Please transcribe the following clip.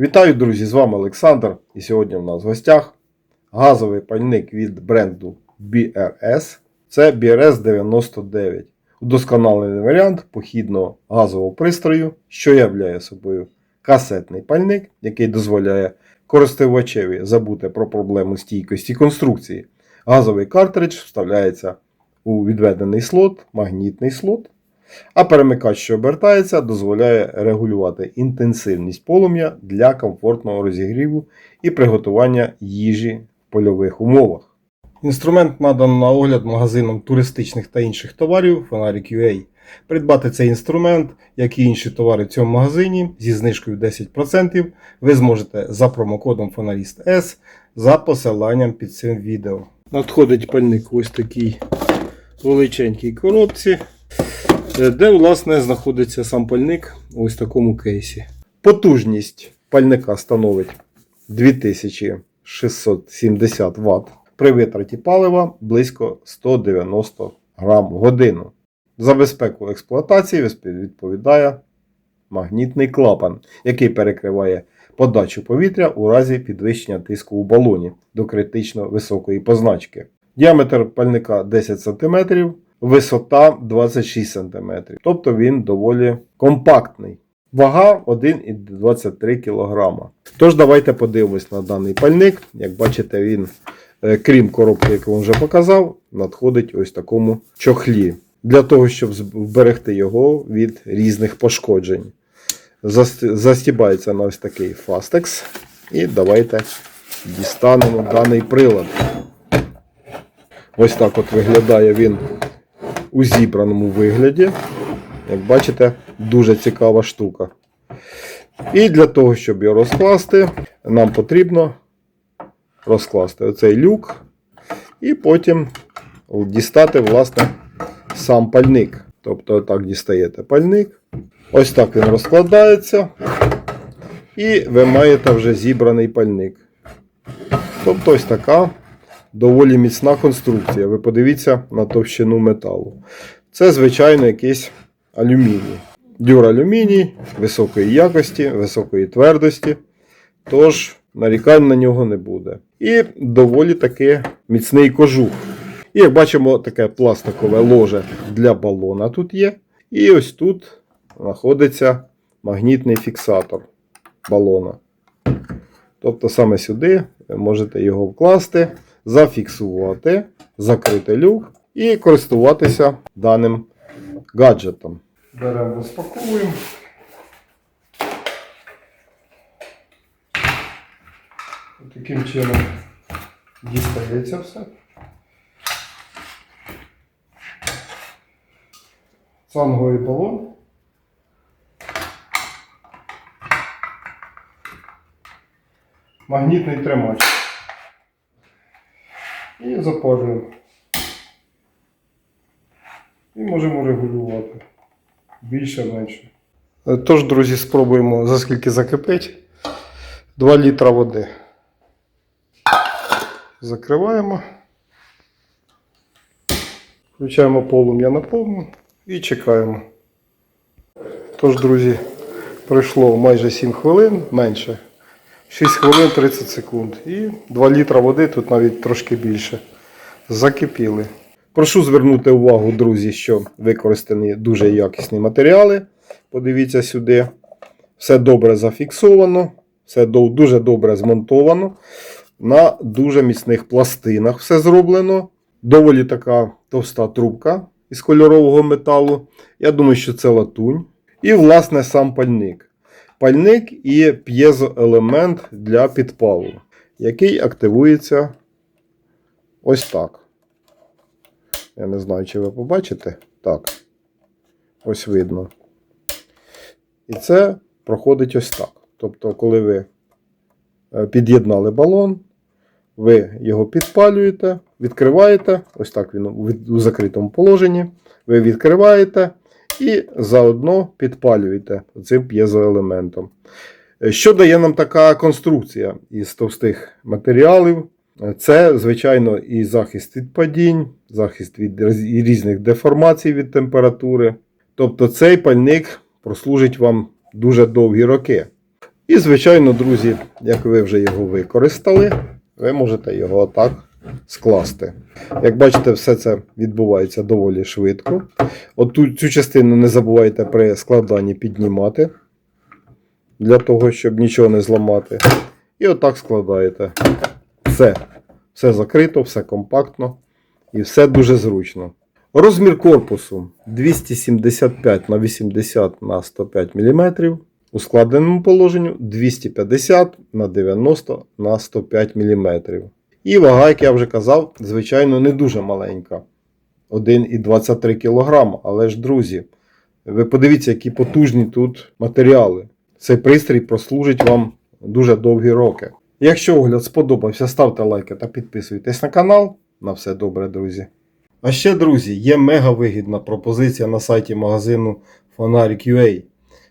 Вітаю, друзі! З вами Олександр. І сьогодні в нас в гостях газовий пальник від бренду BRS. Це BRS 99. Удосконалений варіант похідного газового пристрою, що являє собою касетний пальник, який дозволяє користувачеві забути про проблему стійкості конструкції. Газовий картридж вставляється у відведений слот, магнітний слот. А перемикач, що обертається, дозволяє регулювати інтенсивність полум'я для комфортного розігріву і приготування їжі в польових умовах. Інструмент надано на огляд магазином туристичних та інших товарів Фонарик UA. Придбати цей інструмент, як і інші товари в цьому магазині зі знижкою 10% ви зможете за промокодом Фонаріст S за посиланням під цим відео. Надходить пальник ось такій величенькій коробці де власне знаходиться сам пальник ось такому кейсі. Потужність пальника становить 2670 Вт. При витраті палива близько 190 грам в годину. За безпеку експлуатації відповідає магнітний клапан, який перекриває подачу повітря у разі підвищення тиску у балоні до критично високої позначки. Діаметр пальника 10 см висота 26 см. Тобто він доволі компактний. Вага 1,23 кг. Тож, давайте подивимось на даний пальник. Як бачите, він, е, крім коробки, яку він вже показав, надходить ось такому чохлі. Для того, щоб вберегти його від різних пошкоджень. Застібається на ось такий фастекс. І давайте дістанемо даний прилад. Ось так от виглядає він у зібраному вигляді. Як бачите, дуже цікава штука. І для того, щоб його розкласти, нам потрібно розкласти оцей люк і потім дістати, власне, сам пальник. Тобто, отак дістаєте пальник. Ось так він розкладається. І ви маєте вже зібраний пальник. Тобто ось така доволі міцна конструкція. Ви подивіться на товщину металу. Це, звичайно, якийсь алюміній. Дюралюміній високої якості, високої твердості. Тож, нарікань на нього не буде. І доволі таки міцний кожух. І як бачимо, таке пластикове ложе для балона тут є. І ось тут знаходиться магнітний фіксатор балона. Тобто саме сюди ви можете його вкласти зафіксувати, закрити люк і користуватися даним гаджетом. Беремо, розпаковуємо. Таким чином дістається все. Цанговий балон. Магнітний тримач. Запалюємо. І можемо регулювати. Більше-менше. Тож, друзі, спробуємо за скільки закипить. 2 літра води. Закриваємо. Включаємо полум'я на повну і чекаємо. Тож, друзі, пройшло майже 7 хвилин, менше. 6 хвилин 30 секунд. І 2 літра води, тут навіть трошки більше. Закипіли. Прошу звернути увагу, друзі, що використані дуже якісні матеріали. Подивіться сюди. Все добре зафіксовано, все дуже добре змонтовано. На дуже міцних пластинах все зроблено. Доволі така товста трубка із кольорового металу. Я думаю, що це латунь. І, власне, сам пальник пальник і п'єзоелемент для підпалу, який активується ось так. Я не знаю, чи ви побачите. Так. Ось видно. І це проходить ось так. Тобто, коли ви е, під'єднали балон, ви його підпалюєте, відкриваєте, ось так він у закритому положенні. Ви відкриваєте і заодно підпалюєте цим п'єзоелементом. Що дає нам така конструкція із товстих матеріалів? Це, звичайно, і захист від падінь, захист від різних деформацій від температури. Тобто цей пальник прослужить вам дуже довгі роки. І, звичайно, друзі, як ви вже його використали, ви можете його отак скласти. Як бачите, все це відбувається доволі швидко. От ту, цю частину не забувайте при складанні піднімати, для того, щоб нічого не зламати. І отак складаєте. Все. Все закрито, все компактно і все дуже зручно. Розмір корпусу 275 на 80 на 105 мм. У складеному положенню 250 на 90 на 105 мм. І вага, як я вже казав, звичайно, не дуже маленька. 1,23 кг. Але ж, друзі, ви подивіться, які потужні тут матеріали. Цей пристрій прослужить вам дуже довгі роки. Якщо огляд сподобався, ставте лайки та підписуйтесь на канал. На все добре, друзі. А ще, друзі, є мега вигідна пропозиція на сайті магазину Фонарик.ua.